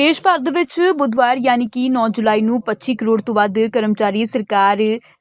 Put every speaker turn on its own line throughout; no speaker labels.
ਦੇਸ਼ ਭਰ ਦੇ ਵਿੱਚ ਬੁੱਧਵਾਰ ਯਾਨੀ ਕਿ 9 ਜੁਲਾਈ ਨੂੰ 25 ਕਰੋੜ ਤੋਂ ਵੱਧ ਕਰਮਚਾਰੀ ਸਰਕਾਰ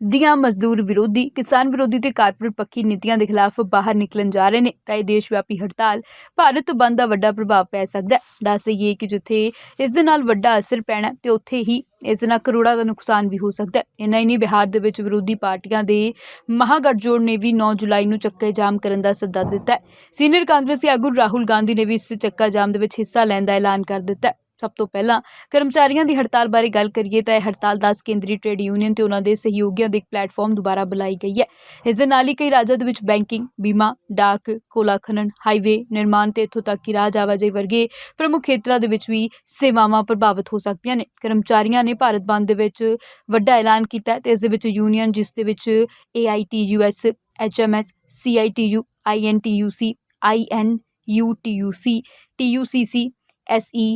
ਦੀਆਂ ਮਜ਼ਦੂਰ ਵਿਰੋਧੀ, ਕਿਸਾਨ ਵਿਰੋਧੀ ਤੇ ਕਾਰਪੋਰੇਟ ਪੱਖੀ ਨੀਤੀਆਂ ਦੇ ਖਿਲਾਫ ਬਾਹਰ ਨਿਕਲਣ ਜਾ ਰਹੇ ਨੇ। ਤਾਂ ਇਹ ਦੇਸ਼ ਵਿਆਪੀ ਹੜਤਾਲ ਭਾਰਤ ਬੰਦ ਦਾ ਵੱਡਾ ਪ੍ਰਭਾਵ ਪੈ ਸਕਦਾ ਹੈ। ਦੱਸ ਦਈਏ ਕਿ ਜਿੱਥੇ ਇਸ ਦੇ ਨਾਲ ਵੱਡਾ ਅਸਰ ਪੈਣਾ ਹੈ, ਤੇ ਉੱਥੇ ਹੀ ਇਸ ਨਾਲ ਕਰੋੜਾਂ ਦਾ ਨੁਕਸਾਨ ਵੀ ਹੋ ਸਕਦਾ ਹੈ। ਇੰਨਾ ਹੀ ਨਹੀਂ, ਬਿਹਾਰ ਦੇ ਵਿੱਚ ਵਿਰੋਧੀ ਪਾਰਟੀਆਂ ਦੇ ਮਹਾਗਠਜੋੜ ਨੇ ਵੀ 9 ਜੁਲਾਈ ਨੂੰ ਚੱਕੇ ਜਾਮ ਕਰਨ ਦਾ ਸੱਦਾ ਦਿੱਤਾ ਹੈ। ਸੀਨੀਅਰ ਕਾਂਗਰਸੀ ਆਗੂ ਰਾਹੁਲ ਗਾਂਧੀ ਨੇ ਵੀ ਇਸ ਚੱਕਾ ਜਾਮ ਦੇ ਵਿੱਚ ਹਿੱਸਾ ਲੈਣ ਦਾ ਐਲਾਨ ਕਰ ਦਿੱਤਾ ਹੈ। ਸਭ ਤੋਂ ਪਹਿਲਾਂ ਕਰਮਚਾਰੀਆਂ ਦੀ ਹੜਤਾਲ ਬਾਰੇ ਗੱਲ ਕਰੀਏ ਤਾਂ ਇਹ ਹੜਤਾਲ 10 ਕੇਂਦਰੀ ਟ੍ਰੇਡ ਯੂਨੀਅਨ ਤੇ ਉਹਨਾਂ ਦੇ ਸਹਿਯੋਗੀਆਂ ਦੇ ਇੱਕ ਪਲੇਟਫਾਰਮ ਦੁਆਰਾ ਬੁਲਾਈ ਗਈ ਹੈ। ਇਸ ਦੇ ਨਾਲ ਹੀ ਕਈ ਰਾਜਾਂ ਦੇ ਵਿੱਚ ਬੈਂਕਿੰਗ, ਬੀਮਾ, ਡਾਕ, ਕੋਲਾ ਖਨਨ, ਹਾਈਵੇ ਨਿਰਮਾਣ ਤੇ ਇੱਥੋਂ ਤੱਕ ਕਿ ਰਾਜ ਆਵਾਜਾਈ ਵਰਗੇ ਪ੍ਰਮੁੱਖ ਖੇਤਰਾਂ ਦੇ ਵਿੱਚ ਵੀ ਸੇਵਾਵਾਂ ਪ੍ਰਭਾਵਿਤ ਹੋ ਸਕਦੀਆਂ ਨੇ। ਕਰਮਚਾਰੀਆਂ ਨੇ ਭਾਰਤ ਬੰਦ ਦੇ ਵਿੱਚ ਵੱਡਾ ਐਲਾਨ ਕੀਤਾ ਹੈ ਤੇ ਇਸ ਦੇ ਵਿੱਚ ਯੂਨੀਅਨ ਜਿਸ ਦੇ ਵਿੱਚ AITUS HMS CITU INTUC INUTUC TUCC SE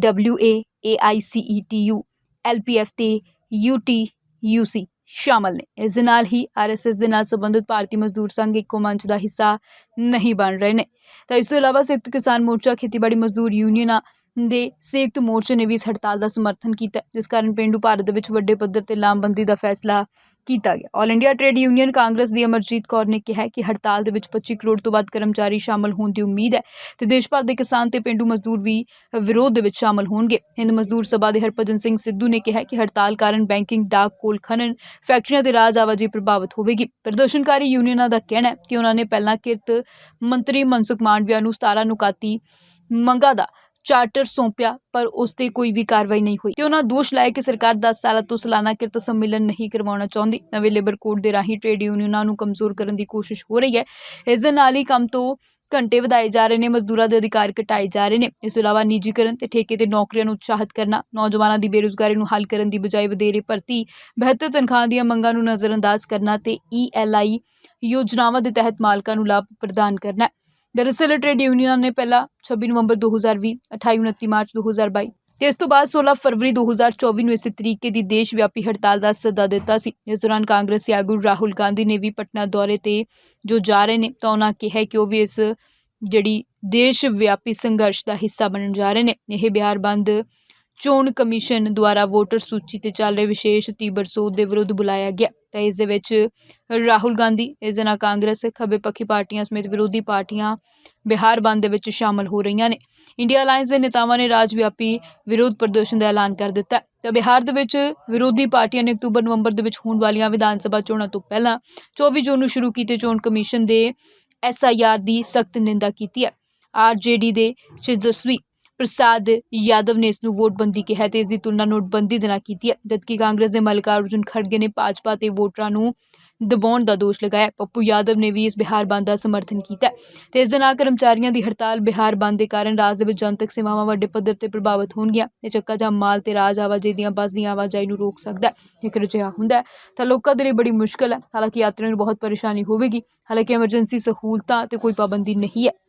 W A A I C E T U WA AICETU LPF ਤੇ ਸੀ ਸ਼ਾਮਲ ਨੇ। ਇਸ ਦੇ ਨਾਲ ਹੀ ਆਰਐਸਐਸ ਦੇ ਨਾਲ ਸੰਬੰਧਿਤ ਭਾਰਤੀ ਮਜ਼ਦੂਰ ਸੰਘ ਇੱਕੋ ਮੰਚ ਦਾ ਹਿੱਸਾ ਨਹੀਂ ਬਣ ਰਹੇ ਨੇ। ਤਾਂ ਇਸ ਤੋਂ ਇਲਾਵਾ ਸੰਯੁਕਤ ਕਿਸਾਨ ਮੋਰਚਾ ਖੇਤੀਬਾੜੀ ਮਜ਼ਦੂਰ ਯੂਨੀਅਨਾਂ ਦੇ ਸੰਯੁਕਤ ਮੋਰਚੇ ਨੇ ਵੀ ਇਸ ਹੜਤਾਲ ਦਾ ਸਮਰਥਨ ਕੀਤਾ, ਜਿਸ ਕਾਰਨ ਪੇਂਡੂ ਭਾਰਤ ਦੇ ਵਿੱਚ ਵੱਡੇ ਪੱਧਰ ਤੇ ਲਾਮਬੰਦੀ ਦਾ ਫੈਸਲਾ ਕੀਤਾ ਗਿਆ। All India Trade Union Congress ਦੀ ਅਮਰਜੀਤ ਕੌਰ ਨੇ ਕਿਹਾ ਕਿ ਹੜਤਾਲ ਦੇ ਵਿੱਚ 25 ਕਰੋੜ ਤੋਂ ਵੱਧ ਕਰਮਚਾਰੀ ਸ਼ਾਮਲ ਹੋਣ ਦੀ ਉਮੀਦ ਹੈ ਤੇ ਦੇਸ਼ ਭਰ ਦੇ ਕਿਸਾਨ ਤੇ ਪੇਂਡੂ ਮਜ਼ਦੂਰ ਵੀ ਵਿਰੋਧ ਦੇ ਵਿੱਚ ਸ਼ਾਮਲ ਹੋਣਗੇ। ਹਿੰਦ ਮਜ਼ਦੂਰ ਸਭਾ ਦੇ ਹਰਭਜਨ ਸਿੰਘ ਸਿੱਧੂ ਨੇ ਕਿਹਾ ਕਿ ਹੜਤਾਲ ਕਾਰਨ ਬੈਂਕਿੰਗ, ਡਾਕ, ਕੋਲ ਖਨਨ, ਫੈਕਟਰੀਆਂ ਤੇ ਰਾਜ ਆਵਾਜਾਈ ਪ੍ਰਭਾਵਿਤ ਹੋਵੇਗੀ। ਪ੍ਰਦਰਸ਼ਨਕਾਰੀ ਯੂਨੀਅਨਾਂ ਦਾ ਕਹਿਣਾ ਹੈ ਕਿ ਉਹਨਾਂ ਨੇ ਪਹਿਲਾਂ ਕਿਰਤ ਮੰਤਰੀ ਮਨਸੁਖ ਮਾਂਡਵੀਆ ਨੂੰ 17 ਨੁਕਾਤੀ ਮੰਗਾਂ ਦਾ ਚਾਰਟਰ ਸੌਂਪਿਆ, ਪਰ ਉਸ ਤੇ ਕੋਈ ਵੀ ਕਾਰਵਾਈ ਨਹੀਂ ਹੋਈ। ਤੇ ਉਹਨਾਂ ਦੋਸ਼ ਲਾਇਆ ਕਿ ਸਰਕਾਰ 10 ਸਾਲਾਂ ਤੋਂ ਸਾਲਾਨਾ ਕਿਰਤ ਸੰਮੇਲਨ ਨਹੀਂ ਕਰਵਾਉਣਾ ਚਾਹੁੰਦੀ। ਨਵੇਂ ਲੇਬਰ ਕੋਡ ਦੇ ਰਾਹੀਂ ਟ੍ਰੇਡ ਯੂਨੀਅਨਾਂ ਨੂੰ ਕਮਜ਼ੋਰ ਕਰਨ ਦੀ ਕੋਸ਼ਿਸ਼ ਹੋ ਰਹੀ ਹੈ। ਇਸ ਦੇ ਨਾਲ ਹੀ ਕੰਮ ਤੋਂ ਘੰਟੇ ਵਧਾਏ ਜਾ ਰਹੇ ਨੇ, ਮਜ਼ਦੂਰਾਂ ਦੇ ਅਧਿਕਾਰ ਘਟਾਏ ਜਾ ਰਹੇ ਨੇ। ਇਸ ਤੋਂ ਇਲਾਵਾ ਨਿੱਜੀਕਰਨ ਤੇ ਠੇਕੇ ਤੇ ਨੌਕਰੀਆਂ ਨੂੰ ਉਤਸ਼ਾਹਿਤ ਕਰਨਾ, ਨੌਜਵਾਨਾਂ ਦੀ ਬੇਰੁਜ਼ਗਾਰੀ ਨੂੰ ਹੱਲ ਕਰਨ ਦੀ ਬਜਾਏ ਵਧੇਰੇ ਭਰਤੀ, ਬਿਹਤਰ ਤਨਖਾਹ ਦੀਆਂ ਮੰਗਾਂ ਨੂੰ ਨਜ਼ਰਅੰਦਾਜ਼ ਕਰਨਾ ਤੇ ਈਐਲਆਈ ਯੋਜਨਾਵਾਂ ਦੇ ਤਹਿਤ ਮਾਲਕਾਂ ਨੂੰ ਲਾਭ ਪ੍ਰਦਾਨ ਕਰਨਾ ਦਰਅਸਲ ਟ੍ਰੇਡ ਯੂਨੀਅਨਾਂ ਨੇ ਪਹਿਲਾਂ 26 ਨਵੰਬਰ 2020 28 29 ਮਾਰਚ 2022 ਤੇ ਇਸ ਤੋਂ ਬਾਅਦ 16 ਫਰਵਰੀ 2024 ਨੂੰ ਇਸੇ ਤਰੀਕੇ ਦੀ ਦੇਸ਼ ਵਿਆਪੀ ਹੜਤਾਲ ਦਾ ਸੱਦਾ ਦਿੱਤਾ ਸੀ। ਇਸ ਦੌਰਾਨ ਕਾਂਗਰਸੀ ਆਗੂ ਰਾਹੁਲ ਗਾਂਧੀ ਨੇ ਵੀ ਪਟਨਾ ਦੌਰੇ ਤੇ ਜੋ ਜਾ ਰਹੇ ਨੇ ਤਾਂ ਉਹਨਾਂ ਕਿਹਾ ਕਿ ਉਹ ਵੀ ਇਸ ਜਿਹੜੀ ਦੇਸ਼ ਵਿਆਪੀ ਸੰਘਰਸ਼ ਦਾ ਹਿੱਸਾ ਬਣਨ ਜਾ ਰਹੇ ਨੇ। ਇਹ ਬਿਹਾਰ ਬੰਦ ਚੋਣ ਕਮਿਸ਼ਨ ਦੁਆਰਾ ਵੋਟਰ ਸੂਚੀ ਤੇ ਚੱਲ ਰਹੇ ਵਿਸ਼ੇਸ਼ ਤੀਬਰ ਸੋਧ ਦੇ ਵਿਰੁੱਧ ਬੁਲਾਇਆ ਗਿਆ। ਤਾਂ ਇਸ ਦੇ ਵਿੱਚ ਰਾਹੁਲ ਗਾਂਧੀ, ਇਸ ਦੇ ਨਾਲ ਕਾਂਗਰਸ, ਖੱਬੇ ਪੱਖੀ ਪਾਰਟੀਆਂ ਸਮੇਤ ਵਿਰੋਧੀ ਪਾਰਟੀਆਂ ਬਿਹਾਰ ਬੰਦ ਦੇ ਵਿੱਚ ਸ਼ਾਮਲ ਹੋ ਰਹੀਆਂ ਨੇ। ਇੰਡੀਆ ਅਲਾਈਅੰਸ ਦੇ ਨੇਤਾਵਾਂ ਨੇ ਰਾਜ ਵਿਆਪੀ ਵਿਰੋਧ ਪ੍ਰਦਰਸ਼ਨ ਦਾ ਐਲਾਨ ਕਰ ਦਿੱਤਾ ਤਾਂ ਬਿਹਾਰ ਦੇ ਵਿੱਚ ਵਿਰੋਧੀ ਪਾਰਟੀਆਂ ਨੇ ਅਕਤੂਬਰ, ਨਵੰਬਰ ਦੇ ਵਿੱਚ ਹੋਣ ਵਾਲੀਆਂ ਵਿਧਾਨ ਸਭਾ ਚੋਣਾਂ ਤੋਂ ਪਹਿਲਾਂ 24 ਜੂਨ ਨੂੰ ਸ਼ੁਰੂ ਕੀਤੇ ਚੋਣ ਕਮਿਸ਼ਨ ਦੇ ਐਸਆਈਆਰ ਦੀ ਸਖਤ ਨਿੰਦਾ ਕੀਤੀ ਹੈ। ਆਰਜੇਡੀ ਦੇ ਤੇਜਸਵੀ ਪ੍ਰਸਾਦ ਯਾਦਵ ਨੇ ਇਸ ਨੂੰ ਵੋਟਬੰਦੀ ਕਿਹਾ ਤੇ ਇਸ ਦੀ ਤੁਲਨਾ ਨੋਟਬੰਦੀ ਦੇ ਨਾਲ ਕੀਤੀ ਹੈ, ਜਦਕਿ ਕਾਂਗਰਸ ਦੇ ਮੱਲਿਕਾਰਜੁਨ ਖੜਗੇ ਨੇ ਭਾਜਪਾ ਤੇ ਵੋਟਰਾਂ ਨੂੰ ਦਬਾਉਣ ਦਾ ਦੋਸ਼ ਲਗਾਇਆ। ਪੱਪੂ ਯਾਦਵ ਨੇ ਵੀ ਇਸ ਬਿਹਾਰ ਬੰਦ ਦਾ ਸਮਰਥਨ ਕੀਤਾ ਹੈ ਤੇ ਇਸ ਦੇ ਨਾਲ ਕਰਮਚਾਰੀਆਂ ਦੀ ਹੜਤਾਲ ਬਿਹਾਰ ਬੰਦ ਦੇ ਕਾਰਨ ਰਾਜ ਦੇ ਵਿੱਚ ਜਨਤਕ ਸੇਵਾਵਾਂ ਵੱਡੇ ਪੱਧਰ ਤੇ ਪ੍ਰਭਾਵਿਤ ਹੋਣਗੀਆਂ। ਇਹ ਚੱਕਾ ਜਾਂ ਮਾਲ ਤੇ ਰਾਜ ਆਵਾਜਾਈ ਦੀਆਂ ਬੱਸ ਦੀਆਂ ਆਵਾਜਾਈ ਨੂੰ ਰੋਕ ਸਕਦਾ ਹੈ, ਜੇਕਰ ਅਜਿਹਾ ਹੁੰਦਾ ਹੈ, ਤਾਂ ਲੋਕਾਂ ਦੇ ਲਈ ਬੜੀ ਮੁਸ਼ਕਲ ਹੈ। ਹਾਲਾਂਕਿ ਯਾਤਰੀਆਂ ਨੂੰ ਬਹੁਤ ਪਰੇਸ਼ਾਨੀ ਹੋਵੇਗੀ। ਹਾਲਾਂਕਿ ਐਮਰਜੈਂਸੀ ਸਹੂਲਤਾਂ ਤੇ ਕੋਈ ਪਾਬੰਦੀ ਨਹੀਂ ਹੈ।